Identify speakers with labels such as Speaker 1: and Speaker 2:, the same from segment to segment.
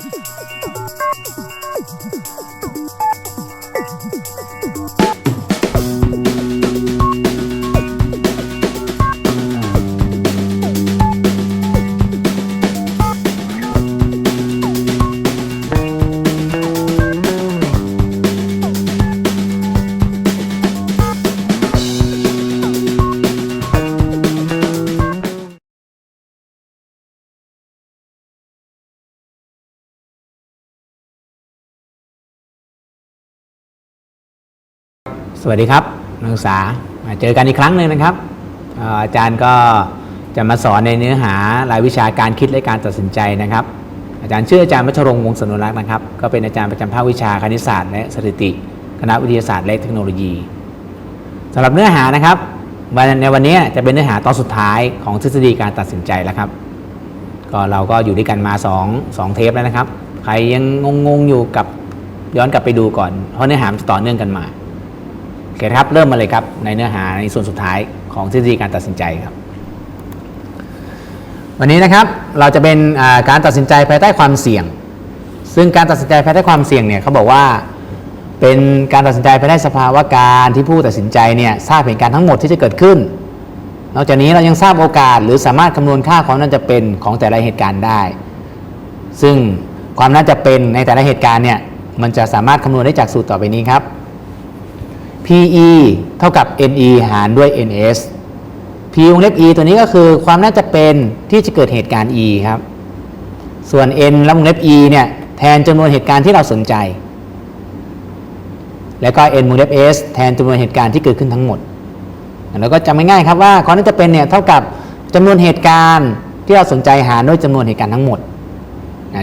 Speaker 1: Thank you. สวัสดีครับนักศึกษาเจอกันอีกครั้งหนึ่งนะครับ อาจารย์ก็จะมาสอนในเนื้อหารายวิชาการคิดและการตัดสินใจนะครับ อาจารย์ชื่ออาจารย์มัชรงวงศ์สนุรักษ์นะครับ ก็เป็นอาจารย์ประจำภาควิชาคณิตศาสตร์และสถิติ คณะวิทยาศาสตร์และเทคโนโลยีสำหรับเนื้อหานะครับในวันนี้จะเป็นเนื้อหาตอนสุดท้ายของทฤษฎีการตัดสินใจแล้วครับ ก็เราก็อยู่ด้วยกันมา2 2เทปแล้วนะครับ ใครยังงงๆอยู่กับย้อนกลับไปดูก่อนเพราะเนื้อหามันต่อเนื่องกันมา เคครับ เริ่มมาเลยครับ ในเนื้อหาในส่วนสุดท้ายของทฤษฎีการตัดสินใจครับ วันนี้นะครับเราจะเป็นการตัดสินใจภายใต้ความเสี่ยง ซึ่งการตัดสินใจภายใต้ความเสี่ยงเนี่ยเขาบอกว่าเป็นการตัดสินใจภายใต้สภาวะการที่ผู้ตัดสินใจเนี่ยทราบเหตุการณ์ทั้งหมดที่จะเกิดขึ้น นอกจากนี้เรายังทราบโอกาส หรือสามารถคำนวณค่าความน่าจะเป็นของแต่ละเหตุการณ์ได้ ซึ่งความน่าจะเป็นในแต่ละเหตุการณ์เนี่ยมันจะสามารถคำนวณได้จากสูตรต่อไปนี้ครับ PE เท่ากับ NE หารด้วย NS P วงเล็บ E ตัวนี้ก็คือความน่าจะเป็นที่จะเกิดเหตุการณ์ E ครับ ส่วน N แล้ววงเล็บ E เนี่ยแทนจำนวนเหตุการณ์ที่เราสนใจ แล้วก็ N วงเล็บ S แทนจำนวนเหตุการณ์ที่เกิดขึ้นทั้งหมด แล้วก็จำง่ายๆครับว่าความน่าจะเป็นเนี่ยเท่ากับจำนวนเหตุการณ์ที่เราสนใจหารด้วยจำนวนเหตุการณ์ทั้งหมด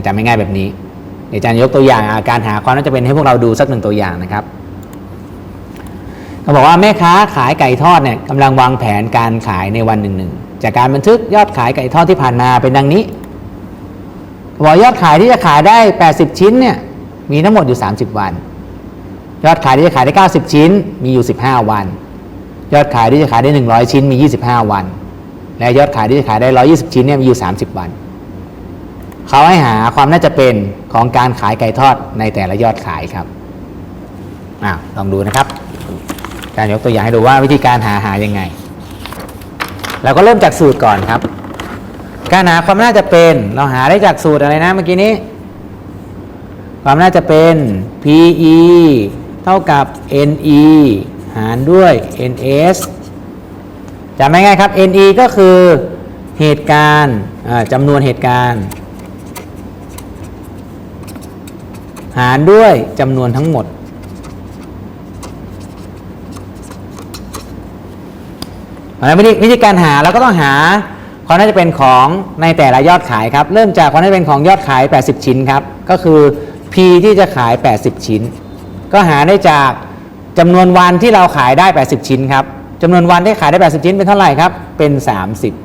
Speaker 1: จำง่ายๆแบบนี้เดี๋ยวอาจารย์ยกตัวอย่างอะการหาความน่าจะเป็นให้พวกเราดูสักหนึ่งตัวอย่างนะครับ เขาบอกว่าแม่ค้าขายไก่ทอดเนี่ยกำลังวางแผนการขายในวันหนึ่งหนึ่งจากการบันทึกยอดขายไก่ทอดที่ผ่านมาเป็นดังนี้บอกยอดขายที่จะขายได้ 80 ชิ้นเนี่ยมีทั้งหมดอยู่ 30 วัน ยอดขายที่จะขายได้ 90 ชิ้น มีอยู่ 15 วัน ยอดขายที่จะขายได้ 100 ชิ้นมี 25 วัน และยอดขายที่จะขายได้ 120 ชิ้นเนี่ยมีอยู่ 30 วัน เขาให้หาความน่าจะเป็นของการขายไก่ทอดในแต่ละยอดขายครับอ่าลองดูนะครับ การยกตัวอย่างให้ดูว่าวิธีการหาหายังไง เราก็เริ่มจากสูตรก่อนครับ การหาความน่าจะเป็น เราหาได้จากสูตรอะไรนะเมื่อกี้นี้ ความน่าจะเป็น PE เท่ากับ NE หารด้วย NS จำง่ายๆครับ NE ก็คือเหตุการณ์จำนวนเหตุการณ์ หารด้วยจำนวนทั้งหมด เพราะฉะนั้นวิธีการหาเราก็ต้องหาความน่าจะเป็นของในแต่ละยอดขายครับ เริ่มจากความน่าจะเป็นของยอดขาย 80 ชิ้นครับ ก็คือ P ที่จะขาย 80 ชิ้น ก็หาได้จากจำนวนวันที่เราขายได้ 80 ชิ้นครับจำนวนวันที่ขายได้ 80 ชิ้นเป็นเท่าไหร่ครับ เป็น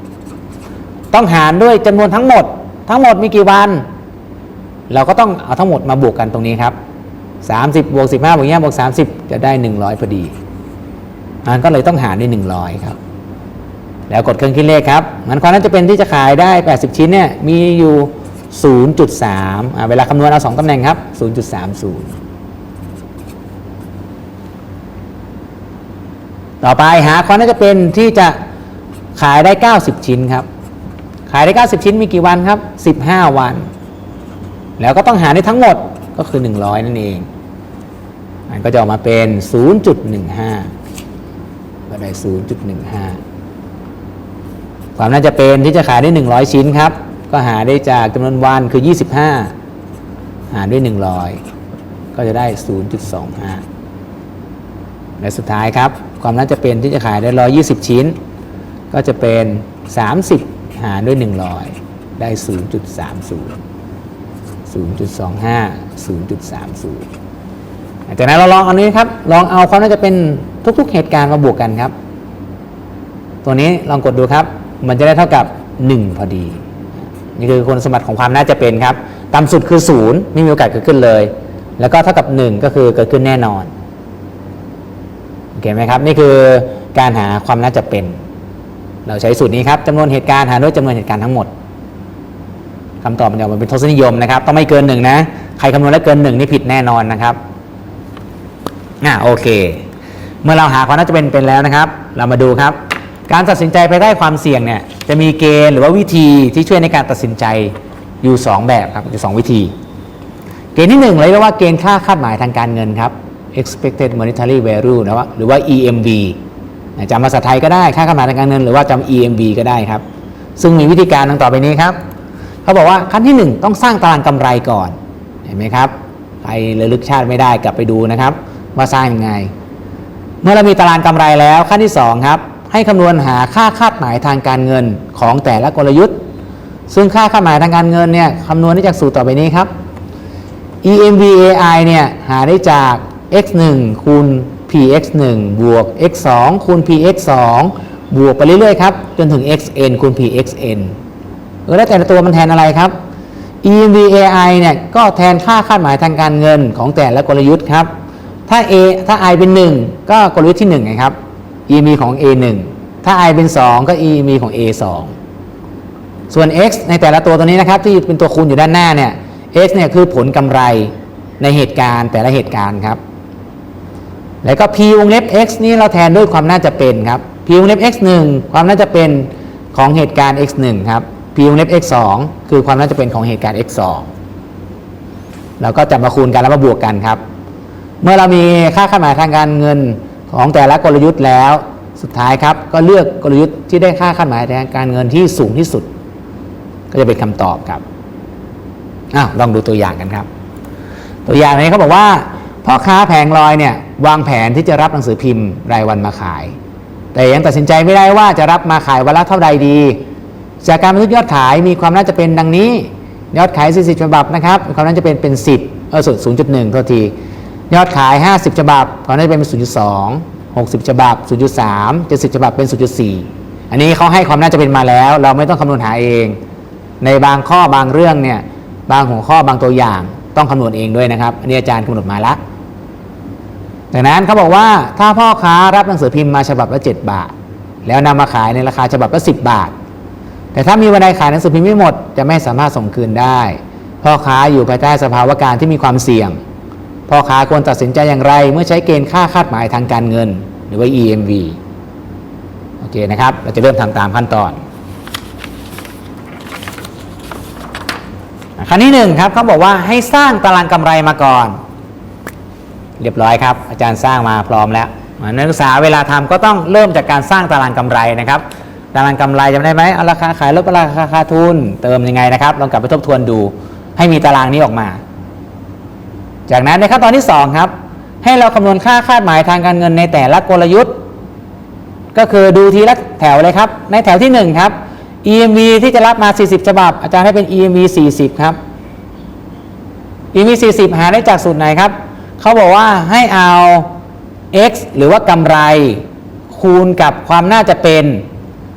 Speaker 1: 30 ต้องหารด้วยจำนวนทั้งหมด ทั้งหมดมีกี่วัน เราก็ต้องเอาทั้งหมดมาบวกกันตรงนี้ครับ 30บวก15บวก5บวก30 จะได้ 100พอดีมันก็เลยต้องหารด้วย 100 ครับ แล้วกดเครื่องคิดเลขครับมันความน่าจะเป็นที่จะขายได้ 80 ชิ้นเนี่ยมีอยู่ 0.3อ่าเวลาคำนวณเอา 2ตำแหน่งครับ 0.30ต่อไปหาความน่าจะเป็นที่จะขายได้ 90 ชิ้นครับ ขายได้ 90 ชิ้นมีกี่วันครับ 15 วัน แล้วก็ต้องหาได้ทั้งหมดก็คือ 100 นั่นเองมันก็จะออกมาเป็น 0.15 ก็ได้ 0.15 ความน่าจะเป็นที่จะขายได้ 100 ชิ้นครับ ก็หาได้จากจำนวนวันคือ 25 หารด้วย 100 ก็จะได้ 0.25 และสุดท้ายครับ ความน่าจะเป็นที่จะขายได้ 120 ชิ้น ก็จะเป็น 30 หารด้วย 100 ได้ 0.30 0.25 0.30จากนั้นเราลองเอานี้ครับ ลองเอาความน่าจะเป็นทุก ๆ เหตุการณ์มาบวกกันครับ ตัวนี้ลองกดดูครับ มันจะได้เท่ากับ 1 พอดี นี่คือคุณสมบัติของความน่าจะเป็นครับ ต่ำสุดคือ 0 ไม่มีโอกาสเกิดขึ้นเลย แล้วก็เท่ากับ 1 ก็คือเกิดขึ้นแน่นอนโอเคไหมครับ นี่คือการหาความน่าจะเป็น เราใช้สูตรนี้ครับจำนวนเหตุการณ์หารด้วยจำนวนเหตุการณ์ทั้งหมดคำตอบมันจะออกมาเป็นทศนิยมนะครับ ต้องไม่เกินหนึ่งนะ ใครคำนวณแล้วเกินหนึ่งนี่ผิดแน่นอนนะครับอ่าโอเค เมื่อเราหาความน่าจะเป็นเป็นแล้วนะครับ เรามาดูครับ การตัดสินใจภายใต้ความเสี่ยงเนี่ยจะมีเกณฑ์หรือว่าวิธีที่ช่วยในการตัดสินใจอยู่ 2 แบบครับอยู่ 2 วิธี เกณฑ์ที่1เลยเรียกว่าเกณฑ์ค่าคาดหมายทางการเงินครับ expected monetary value นะว่าหรือว่า EMV จำภาษาไทยก็ได้ค่าคาดหมายทางการเงิน หรือว่าจำ EMV ก็ได้ครับ ซึ่งมีวิธีการดังต่อไปนี้ครับเขาบอกว่าขั้นที่ 1 ต้องสร้างตารางกำไรก่อนเห็นไหมครับใครระลึกชาติไม่ได้กลับไปดูนะครับว่าสร้างยังไง เมื่อเรามีตารางกำไรแล้วขั้นที่2ครับ ให้คำนวณหาค่าคาดหมายทางการเงินของแต่ละกลยุทธ์ ซึ่งค่าคาดหมายทางการเงินเนี่ยคำนวณได้จากสูตรต่อไปนี้ครับ EMVAI เนี่ยหาได้จาก x 1คูณ px 1บวก x 2คูณ px 2บวกไปเรื่อยๆครับ จนถึง xn คูณ pxn แล้วแต่ละตัวมันแทนอะไรครับ EMVAI เนี่ยก็แทนค่าคาดหมายทางการเงินของแต่ละกลยุทธ์ครับ ถ้า A ถ้า I เป็น 1 ก็กลยุทธ์ที่1ไงครับ EMV ของ A 1ถ้า I เป็น 2 ก็ EMV ของ A 2ส่วน x ในแต่ละตัวตัวนี้นะครับที่เป็นตัวคูณอยู่ด้านหน้าเนี่ย x เนี่ยคือผลกำไรในเหตุการณ์แต่ละเหตุการณ์ครับ แล้วก็ p วงเล็บ x นี่เราแทนด้วยความน่าจะเป็นครับ p วงเล็บ x 1ความน่าจะเป็นของเหตุการณ์ x 1ครับ p วงเล็บ x 2คือความน่าจะเป็นของเหตุการณ์ x 2แล้วก็จับมาคูณกันแล้วมาบวกกันครับ เมื่อเรามีค่าคาหมายทางการเงิน ของแต่ละกลยุทธ์แล้วสุดท้ายครับ ก็เลือกกลยุทธ์ที่ได้ค่าคาดหมายทางการเงินที่สูงที่สุด ก็จะเป็นคำตอบครับอ้าวลองดูตัวอย่างกันครับ ตัวอย่างนี้เขาบอกว่าพ่อค้าแผงลอยเนี่ยวางแผนที่จะรับหนังสือพิมพ์รายวันมาขาย แต่ยังตัดสินใจไม่ได้ว่าจะรับมาขายวันละเท่าใดดี จากการบันทึกยอดขายมีความน่าจะเป็นดังนี้ ยอดขาย 40ฉบับนะครับความน่าจะเป็นเป็น 10เออส่วน0.1โทษที ยอดขาย 50 ฉบับความน่าจะเป็น 0.2 60 ฉบับ 0.3 70 ฉบับเป็น 0.4 อันนี้เขาให้ความน่าจะเป็นมาแล้ว เราไม่ต้องคำนวณหาเอง ในบางข้อบางเรื่องเนี่ยบางหัวข้อบางตัวอย่างต้องคำนวณเองด้วยนะครับ อันนี้อาจารย์กำหนดมาแล้วดังนั้นเขาบอกว่าถ้าพ่อค้ารับหนังสือพิมพ์มาฉบับละ 7 บาท แล้วนำมาขายในราคาฉบับละ 10 บาท แต่ถ้ามีวันใดขายหนังสือพิมพ์ไม่หมด จะไม่สามารถส่งคืนได้ พ่อค้าอยู่ภายใต้สภาวะการที่มีความเสี่ยง พ่อค้าควรตัดสินใจอย่างไร เมื่อใช้เกณฑ์ค่าคาดหมายทางการเงิน หรือว่า EMV โอเคนะครับ เราจะเริ่มทำตามขั้นตอนขั้นที่หนึ่งครับเขาบอกว่าให้สร้างตารางกำไรมาก่อน เรียบร้อยครับ อาจารย์สร้างมาพร้อมแล้วนักศึกษาเวลาทำก็ต้องเริ่มจากการสร้างตารางกำไรนะครับ ตารางกำไรจำได้ไหมเอาราคาขายลบราคาขาดทุนเติมยังไงนะครับลองกลับไปทบทวนดู ให้มีตารางนี้ออกมา จากนั้นในขั้นตอนที่ 2 ครับ ให้เราคำนวณค่าคาดหมายทางการเงินในแต่ละกลยุทธ์ ก็คือดูทีละแถวเลยครับ ในแถวที่ 1 ครับ EMV ที่จะรับมา 40 ฉบับ อาจารย์ให้เป็น EMV 40 ครับ EMV 40 หาได้จากสูตรไหนครับ เขาบอกว่าให้เอา x หรือว่ากำไร คูณกับความน่าจะเป็น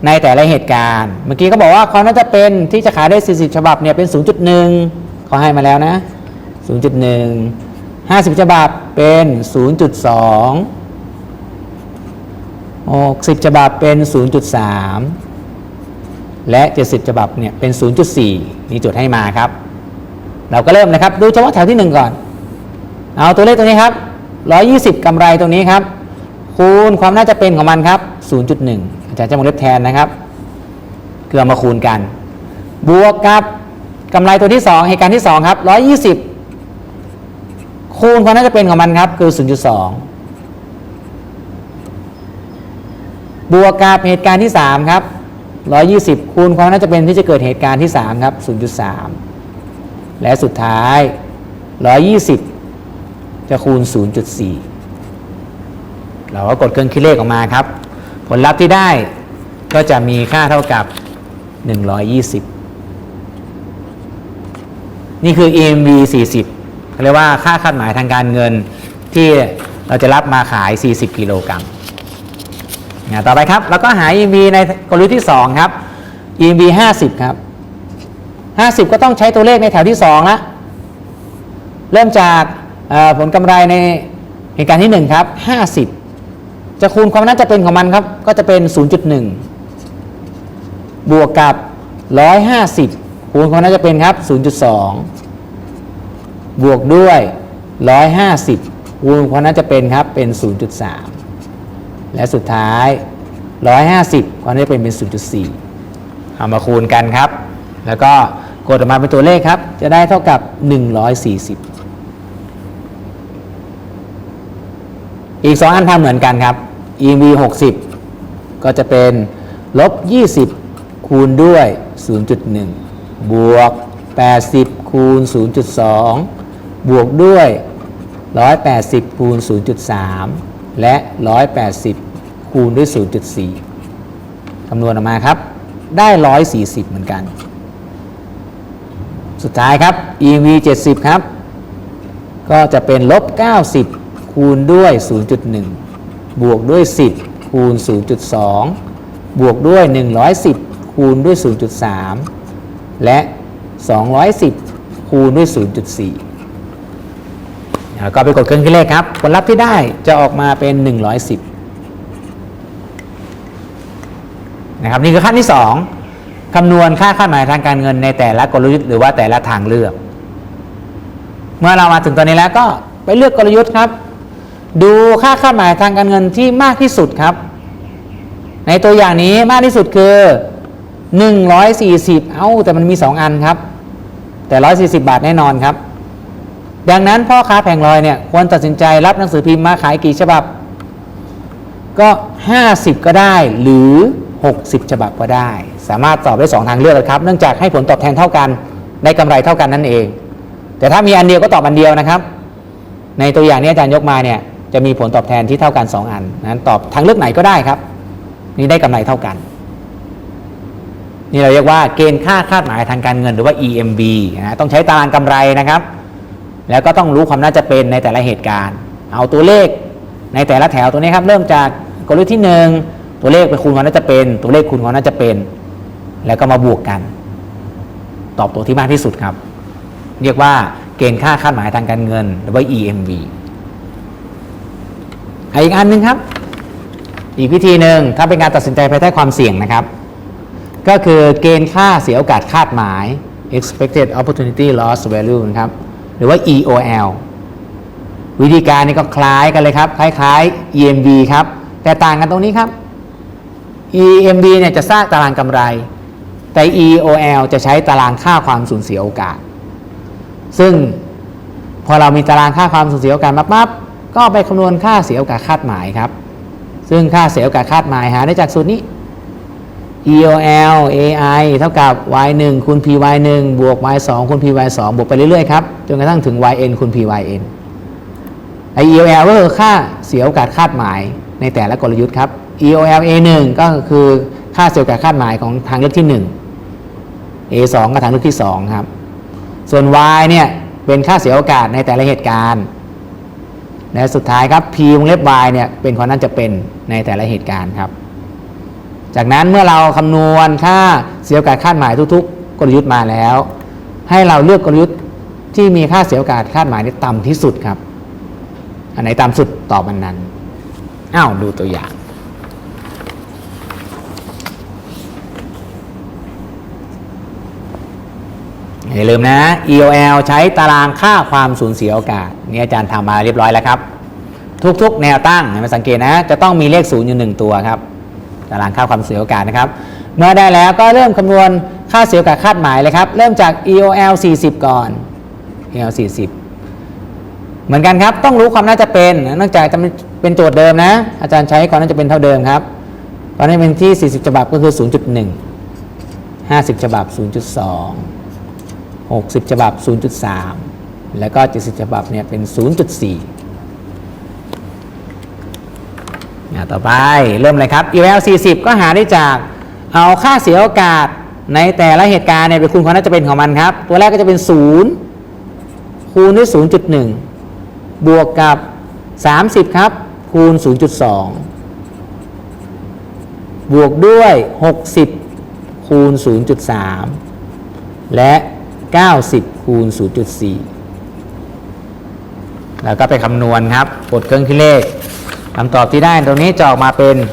Speaker 1: ในแต่ละเหตุการณ์ เมื่อกี้เขาบอกว่าความน่าจะเป็นที่จะขายได้ 40 ฉบับเนี่ยเป็น 0.1เขาให้มาแล้วนะ 0.1 50 ฉบับเป็น 0.2 60 ฉบับเป็น 0.3 และ 70 ฉบับเนี่ยเป็น 0.4นี่จดให้มาครับ เราก็เริ่มนะครับ ดูเฉพาะแถวที่ 1 ก่อน เอาตัวเลขตัวนี้ครับ 120กำไรตรงนี้ครับ คูณความน่าจะเป็นของมันครับ 0.1 อาจารย์จะวงเล็บแทนนะครับคือเอามาคูณกัน บวกกับกำไรตัวที่ 2 เหตุการณ์ที่ 2 ครับ 120 คูณความน่าจะเป็นของมันครับ คือ 0.2 บวกกับเหตุการณ์ที่ 3 ครับ 120 คูณความน่าจะเป็นที่จะเกิดเหตุการณ์ที่ 3 ครับ 0.3 และสุดท้าย 120 จะคูณ 0.4 เราก็กดเครื่องคิดเลขออกมาครับ ผลลัพธ์ที่ได้ก็จะมีค่าเท่ากับ 120 นี่คือ EMV 40 เรียกว่าค่าคาดหมายทางการเงินที่เราจะรับมาขาย 40 กิโลกรัมนะต่อไปครับ แล้วก็หา EMV ในกลยุทธ์ที่ 2 ครับ EMV 50 ครับ 50 ก็ต้องใช้ตัวเลขในแถวที่2ละเริ่มจากผลกำไรในเหตุการณ์ที่ 1 ครับ 50 จะคูณความน่าจะเป็นของมันครับ ก็จะเป็น 0.1 บวกกับ 150 คูณความน่าจะเป็นครับ 0.2 บวกด้วย 150คูณความน่าจะเป็นครับเป็น 0.3 และสุดท้าย 150ความน่าจะเป็นเป็น 0.4 เอามาคูณกันครับ แล้วก็กดออกมาเป็นตัวเลขครับ จะได้เท่ากับ 140อีก 2 อันทำเหมือนกันครับ EMV 60 ก็จะเป็นลบ 20 คูณด้วย 0.1 บวก 80 คูณ 0.2 บวกด้วย 180 คูณ 0.3 และ 180 คูณด้วย 0.4 คำนวณออกมาครับ ได้ 140 เหมือนกัน สุดท้ายครับ EV 70 ครับ ก็จะเป็นลบ 90 คูณด้วย 0.1 บวกด้วย 10 คูณ 0.2 บวกด้วย 110 คูณด้วย 0.3 และ 210 คูณด้วย 0.4 ก็ไปกดเครื่องคิดเลขครับผลลัพธ์ที่ได้จะออกมาเป็น 110นะครับนี่คือขั้นที่ 2คำนวณค่าคาดหมายทางการเงินในแต่ละกลยุทธ์หรือว่าแต่ละทางเลือก เมื่อเรามาถึงตอนนี้แล้วก็ไปเลือกกลยุทธ์ครับ ดูค่าคาดหมายทางการเงินที่มากที่สุดครับ ในตัวอย่างนี้มากที่สุดคือ 140 เอ้าแต่มันมี 2 อันครับ แต่ 140 บาทแน่นอนครับ ดังนั้นพ่อค้าแผงลอยเนี่ยควรตัดสินใจรับหนังสือพิมพ์มาขายกี่ฉบับ ก็ 50 ก็ได้หรือ 60 ฉบับก็ได้ สามารถตอบได้ 2 ทางเลือกครับ เนื่องจากให้ผลตอบแทนเท่ากันได้กำไรเท่ากันนั่นเอง แต่ถ้ามีอันเดียวก็ตอบอันเดียวนะครับ ในตัวอย่างนี้อาจารย์ยกมาเนี่ยจะมีผลตอบแทนที่เท่ากัน 2 อันนั้นตอบทางเลือกไหนก็ได้ครับ นี่ได้กำไรเท่ากัน นี่เราเรียกว่าเกณฑ์ค่าคาดหมายทางการเงินหรือว่า EMB นะต้องใช้ตารางกำไรนะครับ แล้วก็ต้องรู้ความน่าจะเป็นในแต่ละเหตุการณ์ เอาตัวเลขในแต่ละแถวตัวนี้ครับเริ่มจากกลยุทธ์ที่ 1 ตัวเลขเป็นคูณความน่าจะเป็น ตัวเลขคูณความน่าจะเป็น แล้วก็มาบวกกัน ตอบตัวที่มากที่สุดครับ เรียกว่าเกณฑ์ค่าคาดหมายทางการเงินหรือว่า EMV อีกอันหนึ่งครับ อีกวิธีหนึ่งถ้าเป็นการตัดสินใจภายใต้ความเสี่ยงนะครับ ก็คือเกณฑ์ค่าเสียโอกาสคาดหมาย expected opportunity loss value นะครับ หรือว่า EOL วิธีการนี้ก็คล้ายกันเลยครับ คล้ายๆ EMV ครับ แต่ต่างกันตรงนี้ครับ EMV เนี่ยจะสร้างตารางกำไร แต่ EOL จะใช้ตารางค่าความสูญเสียโอกาส ซึ่งพอเรามีตารางค่าความสูญเสียโอกาสมาปั๊บก็ไปคำนวณค่าเสียโอกาสคาดหมายครับ ซึ่งค่าเสียโอกาสคาดหมายหาได้จากสูตรนี้ EOL AI เท่ากับ y 1คูณ py 1บวก y 2คูณ py 2บวกไปเรื่อยๆครับจนกระทั่งถึง yn คูณ pyn ไอ EOL ก็คือค่าเสียโอกาสคาดหมายในแต่ละกลยุทธ์ครับ EOL A1 ก็คือค่าเสียโอกาสคาดหมายของทางเลือกที่ 1 A2 ก็ทางเลือกที่ 2 ครับ ส่วน Y เนี่ยเป็นค่าเสียโอกาสในแต่ละเหตุการณ์และสุดท้ายครับ P วงเล็บ Y เนี่ยเป็นความน่าจะเป็นในแต่ละเหตุการณ์ครับ จากนั้นเมื่อเราคำนวณค่าเสียโอกาสคาดหมายทุกๆ กลยุทธ์มาแล้ว ให้เราเลือกกลยุทธ์ที่มีค่าเสียโอกาสคาดหมายที่ต่ำที่สุดครับ อันไหนต่ำสุดตอบอันนั้นอ้าวดูตัวอย่าง อย่าลืมนะ EOL ใช้ตารางค่าความสูญเสียโอกาส นี่อาจารย์ทำมาเรียบร้อยแล้วครับ ทุกๆ แนวตั้งให้มาสังเกตนะ จะต้องมีเลขศูนย์อยู่หนึ่งตัวครับ ตารางค่าความเสียโอกาสนะครับ เมื่อได้แล้วก็เริ่มคำนวณค่าเสียโอกาสคาดหมายเลยครับ เริ่มจาก EOL 40 ก่อน EOL 40 เหมือนกันครับต้องรู้ความน่าจะเป็นนอกจากจะเป็นโจทย์เดิมนะ อาจารย์ใช้ความน่าจะเป็นเท่าเดิมครับตอนนี้เป็นที่ 40 ฉบับก็คือ 0.1 50 ฉบับ 0.2 60 ฉบับ 0.3 แล้วก็ 70 ฉบับเนี่ยเป็น 0.4 อะต่อไปเริ่มเลยครับ EOL 40 ก็หาได้จากเอาค่าเสียโอกาสในแต่ละเหตุการณ์เนี่ยไปคูณความน่าจะเป็นของมันครับ ตัวแรกก็จะเป็น 0 คูณด้วย 0.1 บวกกับ 30 ครับ คูณ 0.2 บวกด้วย 60 คูณ 0.3 และ 90 คูณ 0.4 แล้วก็ไปคำนวณครับกดเครื่องคิดเลข คำตอบที่ได้ตรงนี้จะออกมาเป็น 60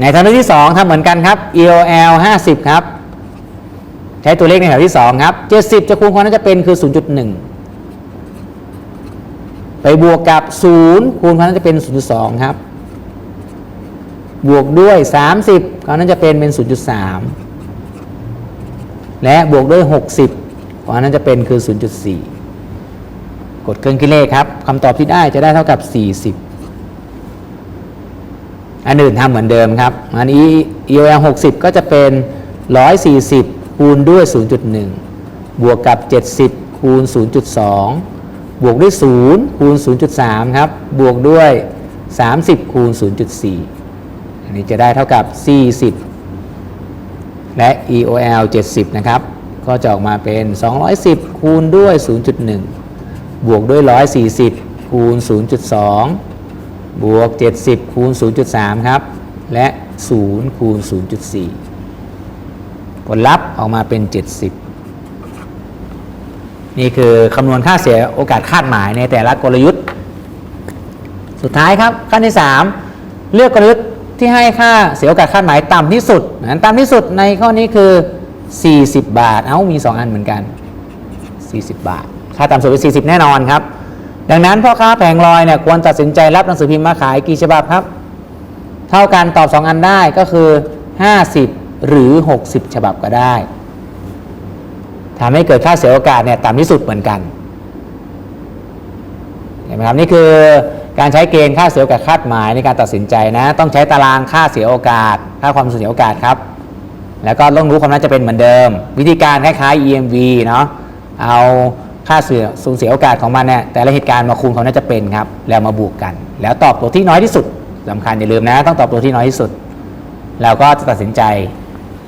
Speaker 1: ในทางเลือกที่2ทำเหมือนกันครับ EOL 50 ครับ ใช้ตัวเลขในแถวที่ 2 ครับ 70 จะคูณความน่าจะเป็นคือ 0.1 ไปบวกกับ 0 คูณความน่าจะเป็น 0.2 ครับ บวกด้วย 30ความน่าจะเป็นเป็น 0.3 และบวกด้วย 60ความน่าจะเป็นคือ 0.4 กดเครื่องคิดเลขครับคำตอบที่ได้จะได้เท่ากับ 40 อันอื่นทำเหมือนเดิมครับ อันนี้ EOL 60 ก็จะเป็น 140 คูณด้วย 0.1 บวกกับ 70 คูณ 0.2 บวกด้วย 0 คูณ 0.3 ครับ บวกด้วย 30 คูณ 0.4 อันนี้จะได้เท่ากับ 40 และ EOL 70 นะครับ ก็จะออกมาเป็น 210 คูณด้วย 0.1 บวกด้วย 140 คูณ 0.2 บวก 70 คูณ 0.3 ครับ และ 0 คูณ 0.4 ผลลัพธ์ออกมาเป็น 70 นี่คือคำนวณค่าเสียโอกาสคาดหมายในแต่ละกลยุทธ์ สุดท้ายครับขั้นที่ 3 เลือกกลยุทธ์ที่ให้ค่าเสียโอกาสคาดหมายต่ำที่สุดนะต่ำที่สุดในข้อนี้คือ 40 บาท เอ้ามี 2 อันเหมือนกัน 40 บาท ค่าต่ำสุดเป็น40 แน่นอนครับ ดังนั้นพ่อค้าแผงลอยเนี่ยควรตัดสินใจรับหนังสือพิมพ์มาขายกี่ฉบับครับ เท่ากันตอบ 2 อันได้ก็คือ 50 หรือ 60 ฉบับก็ได้ทำให้เกิดค่าเสียโอกาสเนี่ยต่ำที่สุดเหมือนกันเห็นไหมครับนี่คือการใช้เกณฑ์ค่าเสียโอกาสคาดหมายในการตัดสินใจนะ ต้องใช้ตารางค่าเสียโอกาส ค่าความสูญเสียโอกาสครับ แล้วก็ต้องรู้ความน่าจะเป็นเหมือนเดิม วิธีการคล้ายๆ EMV เนาะเอา ค่าเสียสูญเสียโอกาสของมันเนี่ยแต่ละเหตุการณ์มาคูณควาน่าจะเป็นครับ แล้วมาบวกกัน แล้วตอบตัวที่น้อยที่สุดสำคัญอย่าลืมนะต้องตอบตัวที่น้อยที่สุด แล้วก็จะตัดสินใจ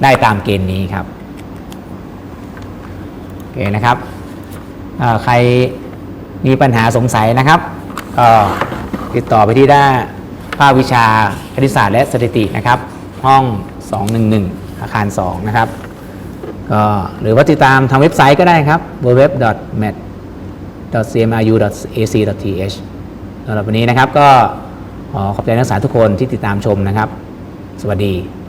Speaker 1: ได้ตามเกณฑ์นี้ครับโอเคนะครับใครมีปัญหาสงสัยนะครับก็ติดต่อไปที่ด้านภาควิชาคณิตศาสตร์และสถิตินะครับ ห้อง 211 อาคาร 2 นะครับ ก็หรือว่าติดตามทางเว็บไซต์ก็ได้ครับ www.met.cmru.ac.th สำหรับวันนี้นะครับก็ขอขอบใจนักศึกษาทุกคนที่ติดตามชมนะครับ สวัสดี